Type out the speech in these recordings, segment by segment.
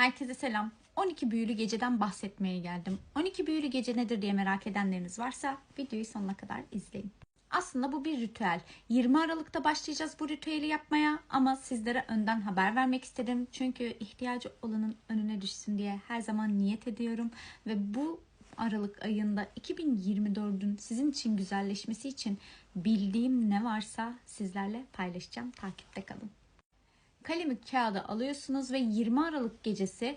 Herkese selam. 12 büyülü geceden bahsetmeye geldim. 12 büyülü gece nedir diye merak edenleriniz varsa videoyu sonuna kadar izleyin. Aslında bu bir ritüel. 20 Aralık'ta başlayacağız bu ritüeli yapmaya ama sizlere önden haber vermek istedim. Çünkü ihtiyacı olanın önüne düşsün diye her zaman niyet ediyorum ve bu Aralık ayında 2024'ün sizin için güzelleşmesi için bildiğim ne varsa sizlerle paylaşacağım. Takipte kalın kalemi kağıda alıyorsunuz ve 20 Aralık gecesi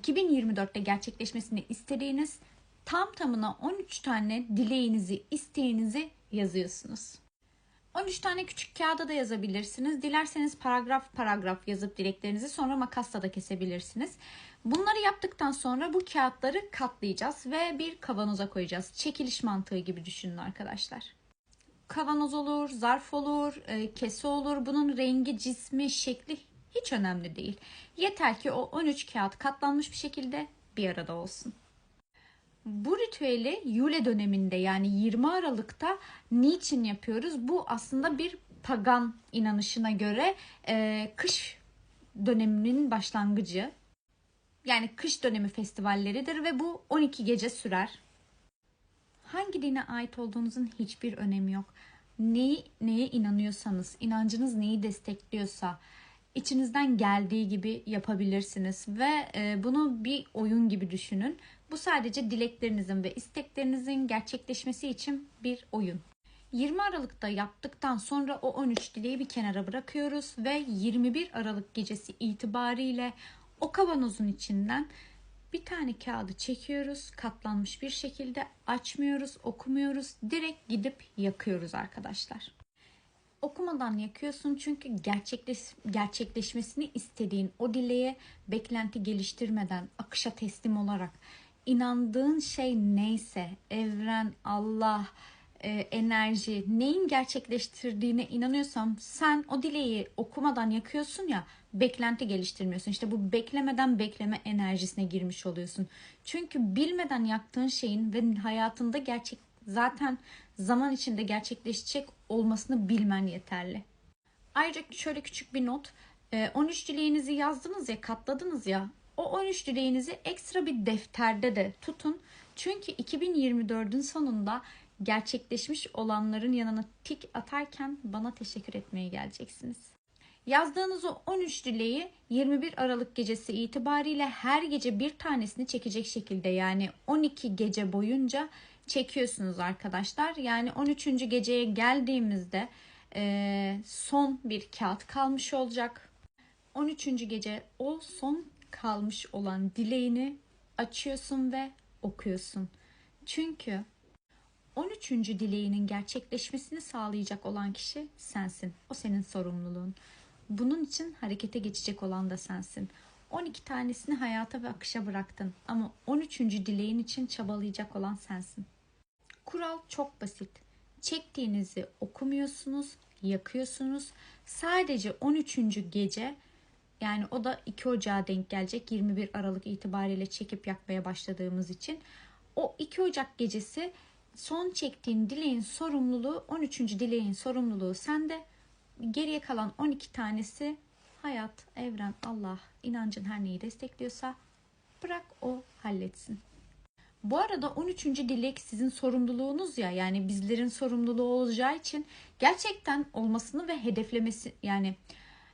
2024'te gerçekleşmesini istediğiniz tam tamına 13 tane dileğinizi, isteğinizi yazıyorsunuz. 13 tane küçük kağıda da yazabilirsiniz. Dilerseniz paragraf paragraf yazıp dileklerinizi sonra makasla da kesebilirsiniz. Bunları yaptıktan sonra bu kağıtları katlayacağız ve bir kavanoza koyacağız. Çekiliş mantığı gibi düşünün arkadaşlar kavanoz olur, zarf olur, e, kese olur. Bunun rengi, cismi, şekli hiç önemli değil. Yeter ki o 13 kağıt katlanmış bir şekilde bir arada olsun. Bu ritüeli Yule döneminde yani 20 Aralık'ta niçin yapıyoruz? Bu aslında bir pagan inanışına göre e, kış döneminin başlangıcı. Yani kış dönemi festivalleridir ve bu 12 gece sürer. Hangi dine ait olduğunuzun hiçbir önemi yok. Neyi, neye inanıyorsanız, inancınız neyi destekliyorsa, içinizden geldiği gibi yapabilirsiniz ve e, bunu bir oyun gibi düşünün. Bu sadece dileklerinizin ve isteklerinizin gerçekleşmesi için bir oyun. 20 Aralık'ta yaptıktan sonra o 13 dileği bir kenara bırakıyoruz ve 21 Aralık gecesi itibariyle o kavanozun içinden bir tane kağıdı çekiyoruz katlanmış bir şekilde açmıyoruz okumuyoruz direkt gidip yakıyoruz arkadaşlar. Okumadan yakıyorsun çünkü gerçekleş, gerçekleşmesini istediğin o dileğe beklenti geliştirmeden akışa teslim olarak inandığın şey neyse evren, Allah, e, enerji neyin gerçekleştirdiğine inanıyorsam sen o dileği okumadan yakıyorsun ya beklenti geliştirmiyorsun. İşte bu beklemeden bekleme enerjisine girmiş oluyorsun. Çünkü bilmeden yaktığın şeyin ve hayatında gerçek zaten zaman içinde gerçekleşecek olmasını bilmen yeterli. Ayrıca şöyle küçük bir not. 13 e, dileğinizi yazdınız ya, katladınız ya. O 13 dileğinizi ekstra bir defterde de tutun. Çünkü 2024'ün sonunda gerçekleşmiş olanların yanına tik atarken bana teşekkür etmeye geleceksiniz. Yazdığınız o 13 dileği 21 Aralık gecesi itibariyle her gece bir tanesini çekecek şekilde yani 12 gece boyunca çekiyorsunuz arkadaşlar. Yani 13. geceye geldiğimizde e, son bir kağıt kalmış olacak. 13. gece o son kalmış olan dileğini açıyorsun ve okuyorsun. Çünkü 13. dileğinin gerçekleşmesini sağlayacak olan kişi sensin. O senin sorumluluğun. Bunun için harekete geçecek olan da sensin. 12 tanesini hayata ve akışa bıraktın ama 13. dileğin için çabalayacak olan sensin. Kural çok basit. Çektiğinizi okumuyorsunuz, yakıyorsunuz. Sadece 13. gece yani o da 2 Ocağı denk gelecek 21 Aralık itibariyle çekip yakmaya başladığımız için. O 2 Ocak gecesi son çektiğin dileğin sorumluluğu 13. dileğin sorumluluğu sende. Geriye kalan 12 tanesi hayat, evren, Allah, inancın her neyi destekliyorsa bırak o halletsin. Bu arada 13. dilek sizin sorumluluğunuz ya yani bizlerin sorumluluğu olacağı için gerçekten olmasını ve hedeflemesi yani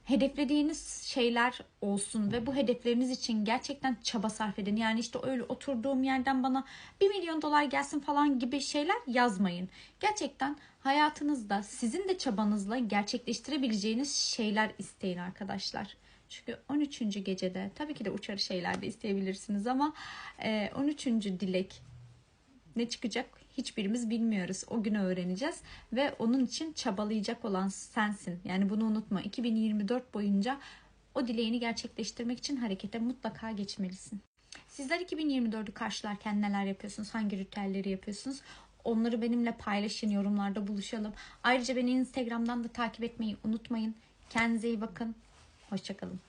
hedeflediğiniz şeyler olsun ve bu hedefleriniz için gerçekten çaba sarf edin. Yani işte öyle oturduğum yerden bana 1 milyon dolar gelsin falan gibi şeyler yazmayın. Gerçekten hayatınızda sizin de çabanızla gerçekleştirebileceğiniz şeyler isteyin arkadaşlar. Çünkü 13. gecede tabii ki de uçarı şeyler de isteyebilirsiniz ama 13. dilek ne çıkacak hiçbirimiz bilmiyoruz. O günü öğreneceğiz ve onun için çabalayacak olan sensin. Yani bunu unutma. 2024 boyunca o dileğini gerçekleştirmek için harekete mutlaka geçmelisin. Sizler 2024'ü karşılarken neler yapıyorsunuz? Hangi ritüelleri yapıyorsunuz? Onları benimle paylaşın, yorumlarda buluşalım. Ayrıca beni Instagram'dan da takip etmeyi unutmayın. Kendinize iyi bakın. Hoşçakalın.